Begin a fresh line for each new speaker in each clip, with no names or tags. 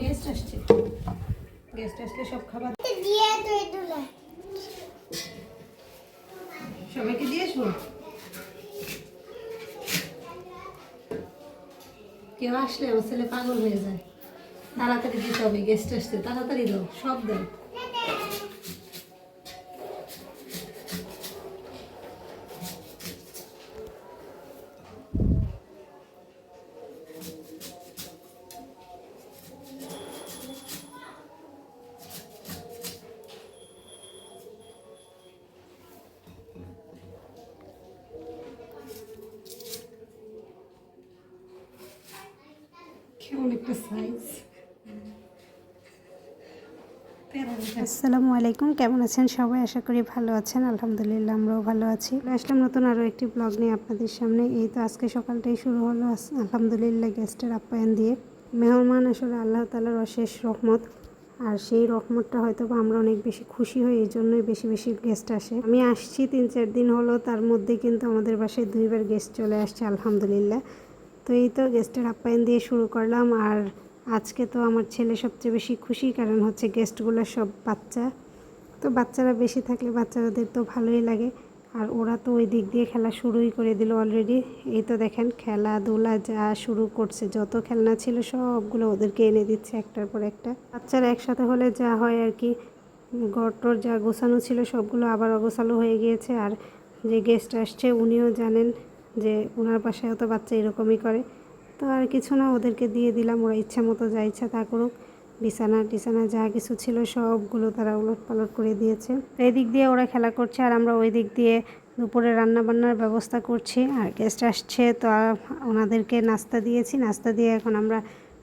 Guest আসছে guest আসলে সব খাবার সবাইকে দিয়ে আসব? কেউ আসলে আমার ছেলে পাগল হয়ে যায়। তাড়াতাড়ি দিতে হবে গেস্ট আসছে তাড়াতাড়ি দাও সব দাও।
আসসালামু আলাইকুম, কেমন আছেন সবাই? আশা করি ভালো আছেন, আলহামদুলিল্লাহ আমরাও ভালো আছি। আসলাম নতুন আরও একটি ব্লগ নিয়ে আপনাদের সামনে। এই তো আজকে সকালটাই শুরু হলো আলহামদুলিল্লাহ গেস্টের আপ্যায়ন দিয়ে। মেহমান আসলে আল্লাহ তালার অশেষ রহমত, আর সেই রহমতটা হয়তো বা আমরা অনেক বেশি খুশি হই, এই জন্যই বেশি বেশি গেস্ট আসে। আমি আসছি তিন চার দিন হলো, তার মধ্যে কিন্তু আমাদের বাসায় দুইবার গেস্ট চলে আসছে, আলহামদুলিল্লাহ। তো এই তো গেস্টের আপ্যায়ন দিয়ে শুরু করলাম। আর আজকে তো আমার ছেলে সবচেয়ে বেশি খুশি, কারণ হচ্ছে গেস্টগুলো সব বাচ্চা। তো বাচ্চারা বেশি থাকলে বাচ্চাদের তো ভালোই লাগে। আর ওরা তো ওই দিক দিয়ে খেলা শুরুই করে দিল অলরেডি এই তো দেখেন, খেলাধুলা যা শুরু করছে, যত খেলনা ছিল সবগুলো ওদেরকে এনে দিচ্ছে একটার পর একটা। বাচ্চারা একসাথে হলে যা হয় আর কি গটর যা গোছানো ছিল সবগুলো আবার অগোছালো হয়ে গিয়েছে। আর যে গেস্ট আসছে, উনিও জানেন যে ওনার বাসায়ও তো বাচ্চা এরকমই করে। তো আর কিছু না, ওদেরকে দিয়ে দিলাম, ওরা ইচ্ছা মতো যা ইচ্ছা তা করুক। বিছানা টিছানা যা কিছু ছিল সবগুলো তারা উলট পালট করে দিয়েছে। এই দিক দিয়ে ওরা খেলা করছে, আর আমরা ওই দিক দিয়ে দুপুরে রান্না বান্নার ব্যবস্থা করছি, আর গেস্ট আসছে। তো ওনাদেরকে নাস্তা দিয়েছি, নাস্তা দিয়ে এখন আমরা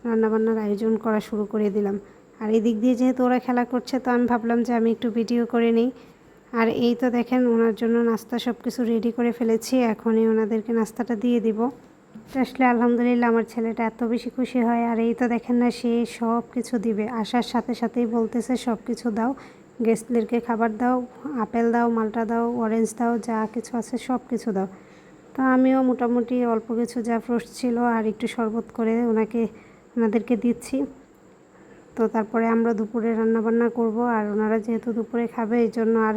রান্না বান্নার আয়োজন করা শুরু করে দিলাম। আর এই দিক দিয়ে যেহেতু ওরা খেলা করছে, তো আমি ভাবলাম যে আমি একটু ভিডিও করে নিই। আর এই তো দেখেন ওনার জন্য নাস্তা সব কিছু রেডি করে ফেলেছি, এখনই ওনাদেরকে নাস্তাটা দিয়ে দিব। আসলে আলহামদুলিল্লাহ আমার ছেলেটা এত বেশি খুশি হয়, আর এই তো দেখেন না সে সব কিছু দিবে। আসার সাথে সাথেই বলতেছে সব কিছু দাও গেস্টদেরকে খাবার দাও, আপেল দাও, মালটা দাও অরেঞ্জ দাও, যা কিছু আছে সব কিছু দাও। তো আমিও মোটামুটি অল্প কিছু যা ফ্রুটস ছিল আর একটু শরবত করে ওনাকে, ওনাদেরকে দিচ্ছি। তো তারপরে আমরা দুপুরে রান্না বান্না করব আর ওনারা যেহেতু দুপুরে খাবে, এই জন্য আর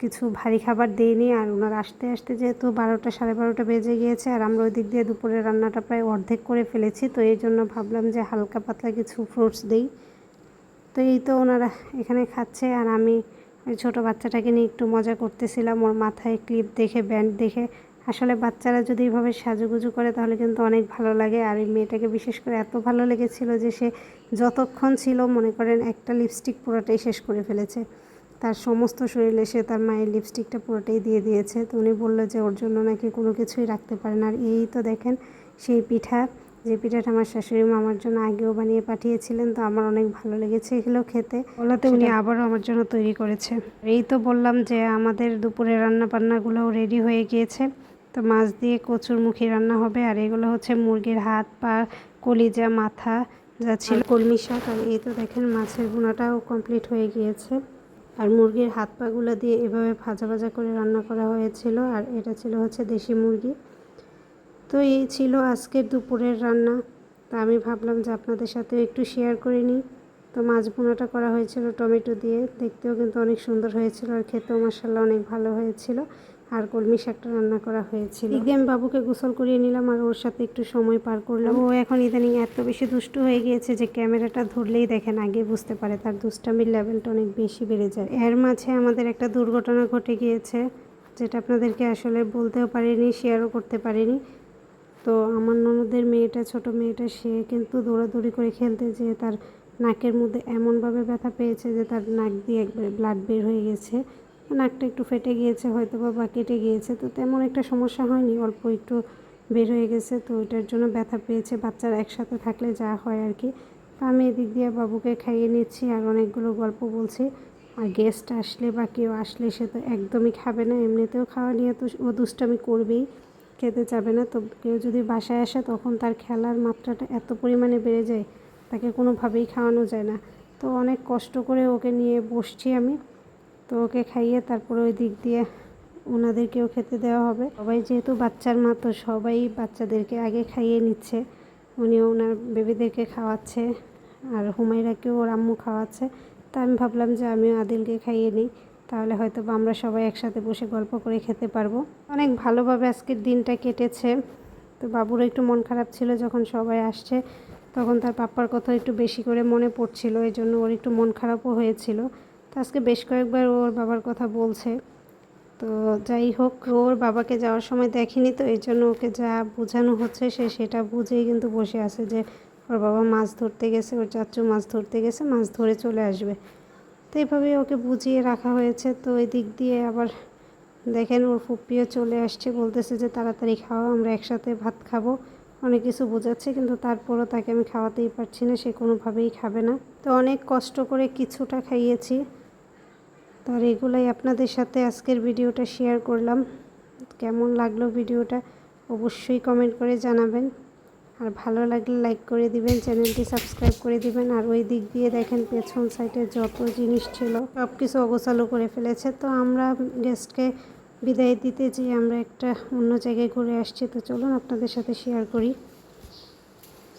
কিছু ভারী খাবার দিইনি। আর ওনারা আসতে আসতে যেহেতু বারোটা, সাড়ে বারোটা বেজে গিয়েছে আর আমরা ওই দিক দিয়ে দুপুরে রান্নাটা প্রায় অর্ধেক করে ফেলেছি, তো এই জন্য ভাবলাম যে হালকা পাতলা কিছু ফ্রুটস দিই। তো এই তো ওনারা এখানে খাচ্ছে আর আমি ওই ছোটো বাচ্চাটাকে নিয়ে একটু মজা করতেছিলাম। ওর মাথায় ক্লিপ দেখে ব্যান্ড দেখে আসলে বাচ্চারা যদি এইভাবে সাজুগুজু করে তাহলে কিন্তু অনেক ভালো লাগে। আর এই মেয়েটাকে বিশেষ করে এত ভালো লেগেছিল যে সে যতক্ষণ ছিল মনে করেন একটা লিপস্টিক পুরোটাই শেষ করে ফেলেছে। তার সমস্ত শরীরে সে তার মায়ের লিপস্টিকটা পুরোটাই দিয়ে দিয়েছে। তো উনি বলল যে ওর জন্য নাকি কোনো কিছুই রাখতে পারে না। আর এই তো দেখেন সেই পিঠা যে পিঠাটা আমার শাশুড়ি মা আমার জন্য আগেও বানিয়ে পাঠিয়েছিলেন তো আমার অনেক ভালো লেগেছে এগুলো খেতে। ওলাতে উনি আবারও আমার জন্য তৈরি করেছে। এই তো বললাম যে আমাদের দুপুরে রান্না বান্নাগুলোও রেডি হয়ে গিয়েছে। তো মাছ দিয়ে কচুর মুখী রান্না হবে, আর এগুলো হচ্ছে মুরগির হাত পা, কলিজা, মাথা যা ছিল। কলমি শাক, আর এই তো দেখেন মাছের গুঁড়াটাও কমপ্লিট হয়ে গিয়েছে। আর মুরগির হাত পাগুলো দিয়ে এভাবে ভাজা ভাজা করে রান্না করা হয়েছিল, আর এটা ছিল হচ্ছে দেশি মুরগি। তো এই ছিল আজকের দুপুরের রান্না। তা আমি ভাবলাম যে আপনাদের সাথেও একটু শেয়ার করে নিই। তো মাছ বোনাটা করা হয়েছিল টমেটো দিয়ে, দেখতেও কিন্তু অনেক সুন্দর হয়েছিল, আর খেতেও মশাল্লা অনেক ভালো হয়েছিল। আর কলমি শাকটা রান্না করা হয়েছিল। এদিকে আমি বাবুকে গোসল করিয়ে নিলাম আর ওর সাথে একটু সময় পার করলাম। ও এখন ইদানিং এত বেশি দুষ্টু হয়ে গিয়েছে যে ক্যামেরাটা ধরলেই দেখেন আগে বুঝতে পারে তার দুষ্টামির লেভেলটা অনেক বেশি বেড়ে যায়। এর মাঝে আমাদের একটা দুর্ঘটনা ঘটে গিয়েছে, যেটা আপনাদেরকে আসলে বলতেও পারিনি শেয়ারও করতে পারিনি। তো আমার ননদের মেয়েটা, ছোট মেয়েটা, সে কিন্তু দৌড়াদৌড়ি করে খেলতে যেয়ে তার নাকের মধ্যে এমনভাবে ব্যথা পেয়েছে যে তার নাক দিয়ে একবারে ব্লাড বের হয়ে গেছে। নাকটা একটু ফেটে গিয়েছে হয়তো বা কেটে গিয়েছে, তো তেমন একটা সমস্যা হয়নি, অল্প একটু বের হয়ে গেছে, তো ওইটার জন্য ব্যথা পেয়েছে, বাচ্চারা একসাথে থাকলে যা হয় আর কি। তো আমি এদিক দিয়ে বাবুকে খাইয়ে নিচ্ছি আর অনেকগুলো গল্প বলছি, আর গেস্ট আসলে বা কেউ আসলে সে তো একদমই খাবে না, এমনিতেও খাওয়া নিয়ে তো ও দুষ্টামি করবেই, খেতে যাবে না, তো কেউ যদি বাসায় আসে তখন তার খেলার মাত্রাটা এত পরিমাণে বেড়ে যায়, তাকে কোনোভাবেই খাওয়ানো যায় না। তো অনেক কষ্ট করে ওকে নিয়ে বসছি আমি তো ওকে খাইয়ে তারপরে ওই দিক দিয়ে ওনাদেরকেও খেতে দেওয়া হবে। সবাই যেহেতু বাচ্চার মা, তো সবাই বাচ্চাদেরকে আগে খাইয়ে নিচ্ছে। উনিও ওনার বেবিদেরকে খাওয়াচ্ছে আর হুমাইরাকেও ওর আম্মু খাওয়াচ্ছে। তা আমি ভাবলাম যে আমিও আদিলকে খাইয়ে নিই, তাহলে হয়তো বা আমরা সবাই একসাথে বসে গল্প করে খেতে পারব। অনেক ভালোভাবে আজকের দিনটা কেটেছে। তো বাবুরও একটু মন খারাপ ছিল যখন সবাই আসছে, তখন তার পাপ্পার কথা একটু বেশি করে মনে পড়ছিল এই জন্য ওর একটু মন খারাপও হয়েছিল। তো আজকে বেশ কয়েকবার ওর বাবার কথা বলছে। তো যাই হোক, ওর বাবাকে যাওয়ার সময় দেখেনি তো, এই জন্য ওকে যা বোঝানো হচ্ছে সে সেটা বুঝেই কিন্তু বসে আছে যে ওর বাবা মাছ ধরতে গেছে, ওর চাচু মাছ ধরতে গেছে, মাছ ধরে চলে আসবে। তো এইভাবেই ওকে বুঝিয়ে রাখা হয়েছে। তো ওই দিক দিয়ে আবার দেখেন ওর ফুপিও চলে আসছে, বলতেছে যে তাড়াতাড়ি খাওয়া আমরা একসাথে ভাত খাব। অনেক কিছু বোঝাচ্ছে, কিন্তু তারপরও তাকে আমি খাওয়াতেই পারছি না, সে কোনোভাবেই খাবে না। তো অনেক কষ্ট করে কিছুটা খাইয়েছি। তো আর এগুলাই আপনাদের সাথে আজকের ভিডিওটা শেয়ার করলাম। কেমন লাগল ভিডিওটা অবশ্যই কমেন্ট করে জানাবেন। আর ভালো লাগলে লাইক করে দিবেন, চ্যানেলটি সাবস্ক্রাইব করে দিবেন। আর ওই দিক দিয়ে দেখেন পেছন সাইডে যত জিনিস ছিল সব কিছু অগোছালো করে ফেলেছে। তো আমরা গেস্টকে বিদায় দিতে যে আমরা একটা অন্য জায়গায় ঘুরে আসছি। তো চলুন আপনাদের সাথে শেয়ার করি।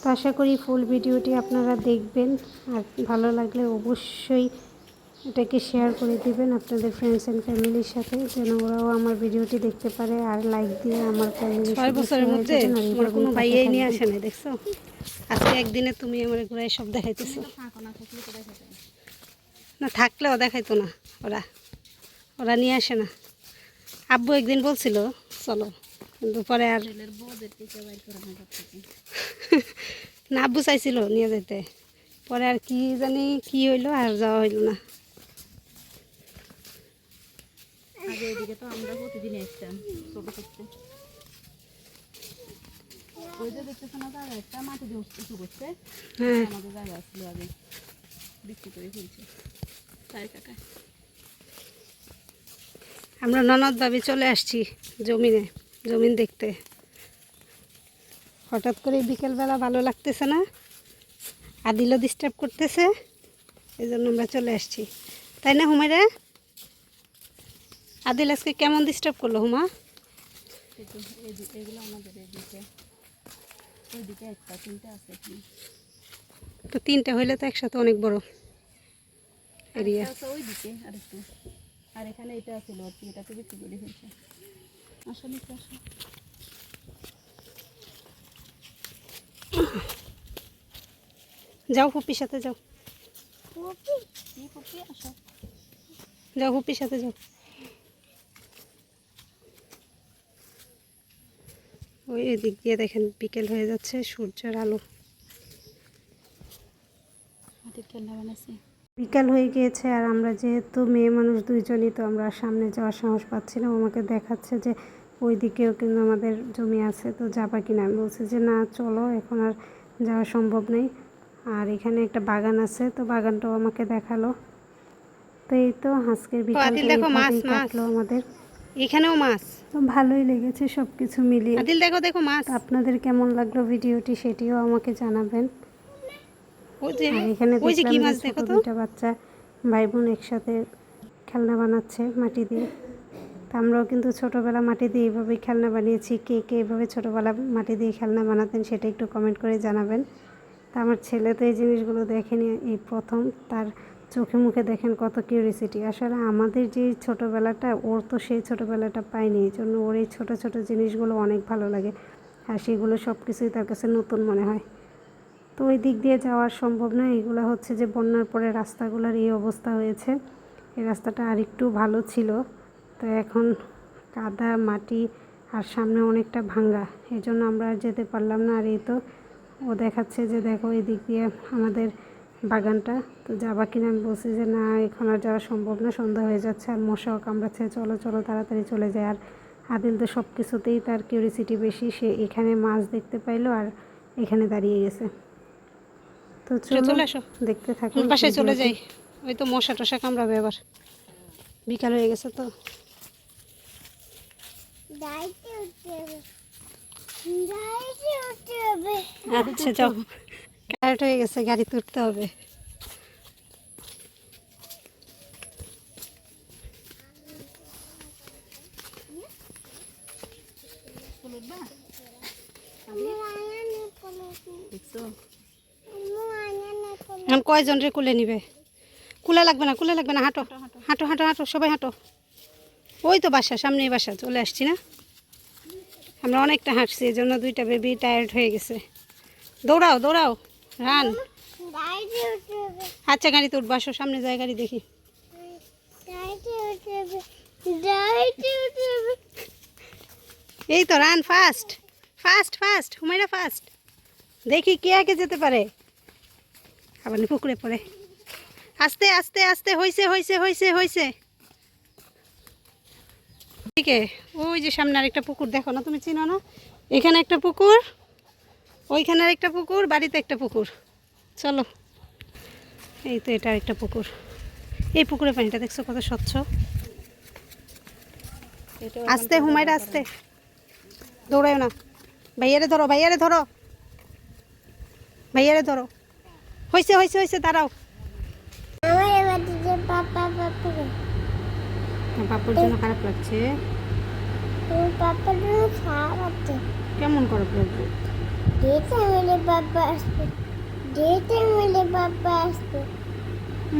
তো আশা করি ফুল ভিডিওটি আপনারা দেখবেন। আর ভালো লাগলে অবশ্যই এটাকে শেয়ার করে দিবেন আপনাদের ফ্রেন্ডস অ্যান্ড ফ্যামিলির সাথে যেন ওরাও আমার ভিডিওটি দেখতে পারে আর লাইক দিয়ে আমার ফ্যামিলির
ছয় বছরের মধ্যে আমার কোনো ভাইয়াই নিয়ে আসে না দেখছ? আজকে একদিনে তুমি আমার ঘুরাই সব দেখাইতেছো। না থাকলেও দেখাইতো না ওরা। ওরা নিয়ে আসে না। আব্বু একদিন বলছিল চলো। কিন্তু পরে আর না আব্বু চাইছিল নিয়ে যেতে। পরে আর কি জানি কি হইল আর যাওয়া হইল না।
আগে এদিকে তো আমরা প্রতিদিন আসতাম করতে। ওই যে দেখতেছো না একটা মাটি দিয়ে উঁচু করছে?
হ্যাঁ।
আমাদের জায়গা ছিল আগে বিক্রি করে ফেলছে।
আমরা ননদ ভাবি চলে আসছি জমিনে জমিন দেখতে। হঠাৎ করে বিকেলবেলা ভালো লাগতেছে না? আদিলও ডিস্টার্ব করতেছে এই জন্য আমরা চলে আসছি। তাই না হুমাইরা আদিল আজকে কেমন ডিস্টার্ব করল, হুমা?
এগুলো আমাদের একটা আছে
তো তিনটে হইলে তো একসাথে অনেক বড় এরিয়া
আর একটু আর এখানে এটা ফেলছে আসলে
যাও হুপির সাথে যাও। যাও হুপির সাথে যাও। ওই এদিক দিয়ে দেখেন বিকেল হয়ে যাচ্ছে সূর্যের আলো।
বিকাল হয়ে গিয়েছে আর আমরা যেহেতু মেয়ে মানুষ দুইজনই তো আমরা সামনে যাওয়ার সাহস পাচ্ছি না আমাকে দেখাচ্ছে যে ওই দিকেও কিন্তু আমাদের জমি আছে তো যাবা কিনা? আমি বলছি যে না চলো এখন আর যাওয়া সম্ভব নেই। আর এখানে একটা বাগান আছে তো বাগানটাও আমাকে দেখাল। তো এই তো আজকের
মাছ।
কাটলো আমাদের।
এখানেও মাছ?
তো ভালোই লেগেছে সব কিছু মিলিয়ে।
আদিল দেখো দেখো মাছ।
আপনাদের কেমন লাগল ভিডিওটি সেটিও আমাকে জানাবেন। এখানে দেখলাম দুইটা বাচ্চা ভাই বোন একসাথে খেলনা বানাচ্ছে মাটি দিয়ে। তা আমরাও কিন্তু ছোটোবেলা মাটি দিয়ে এইভাবেই খেলনা বানিয়েছি। কে কে এইভাবে ছোটোবেলা মাটি দিয়ে খেলনা বানাতেন সেটা একটু কমেন্ট করে জানাবেন। তা আমার ছেলে তো এই জিনিসগুলো দেখেনি এই প্রথম। তার চোখে মুখে দেখেন কত কিউরিসিটি আসলে আমাদের যে ছোটোবেলাটা, ওর তো সেই ছোটোবেলাটা পায়নি এই জন্য ওর এই ছোটো ছোটো জিনিসগুলো অনেক ভালো লাগে। আর সেগুলো সব কিছুই তার কাছে নতুন মনে হয়। তো ওই দিক দিয়ে যাওয়া সম্ভব না, এগুলো হচ্ছে যে বন্যার পরে রাস্তাগুলোর এই অবস্থা হয়েছে। এই রাস্তাটা আরেকটু ভালো ছিল। তো এখন কাদা, মাটি আর সামনে অনেকটা ভাঙ্গা এই জন্য আমরা আর যেতে পারলাম না। আর এই তো ও দেখাচ্ছে যে দেখো এই দিক দিয়ে আমাদের বাগানটা। তো যাবা কিনা আমি বলছি যে না এখন আর যাওয়া সম্ভব না সন্ধ্যা হয়ে যাচ্ছে আর মশাও কামড়াচ্ছে চলো চলো তাড়াতাড়ি চলে যায় আর আদিল তো সব কিছুতেই তার কিউরিসিটি বেশি সে এখানে মাছ দেখতে পাইলো আর এখানে দাঁড়িয়ে গেছে। তো
চলো, আসো।
দেখতে থাকুন
কোন পাশে চলে যাই। ওই তো মশা টশা কামড়াবে আবার। বিকাল হয়ে গেছে তো। আচ্ছা যাও টায়ার্ড হয়ে গেছে, গাড়ি তুলতে হবে। এখন কয়জন রে কুলে নিবে? কুলে লাগবে না, কুলে লাগবে না, হাঁটো হাঁটো হাঁটো হাঁটো, সবাই হাঁটো। ওই তো বাসা, সামনেই বাসা, চলে আসছি না। আমরা অনেকটা হাঁটছি, এই জন্য দুইটা বেবি টায়ার্ড হয়ে গেছে। দৌড়াও দৌড়াও। রান। আচ্ছা গাড়িতে উঠবো আসো সামনে যায় গাড়ি দেখি। এই তো run fast. Fast fast Humaira fast. দেখি কে আগে যেতে পারে। আবার পুকুরে পড়ে। আস্তে আস্তে আস্তে হইছে হইছে হইছে হইছে। ঠিক ওই যে সামনে আরেকটা পুকুর দেখো না তুমি চিনো না? এখানে একটা পুকুর। ওইখানে একটা পুকুর বাড়িতে একটা পুকুর। চলো। এই তো এটা একটা পুকুর। এই পুকুরের পানিটা দেখছ কত স্বচ্ছ? আস্তে হুমায়রা আস্তে। দৌড়ায় না। ভাইয়ারে ধরো ভাইয়ারে ধরো। ভাইয়ারে ধরো। হয়েছে হয়েছে হয়েছে দাঁড়াও। জন্য খারাপ লাগছে।
পাপার জন্য খারাপ আছে
কেমন খারাপ লাগছে?
ডেটে মিলে বাবা আসবে ডেটে মিলে বাবা আসবে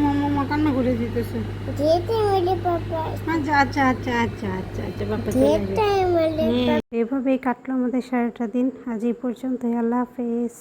মামা কান্না করে দিতেছে।
ডেটে মিলে বাবা
আচ্ছা আচ্ছা আচ্ছা আচ্ছা আচ্ছা আচ্ছা বাবা।
ডেটে মিলে
এভাবেই কাটলো আমাদের সারাটা দিন। আজ এই পর্যন্ত আল্লাহ হাফেজ।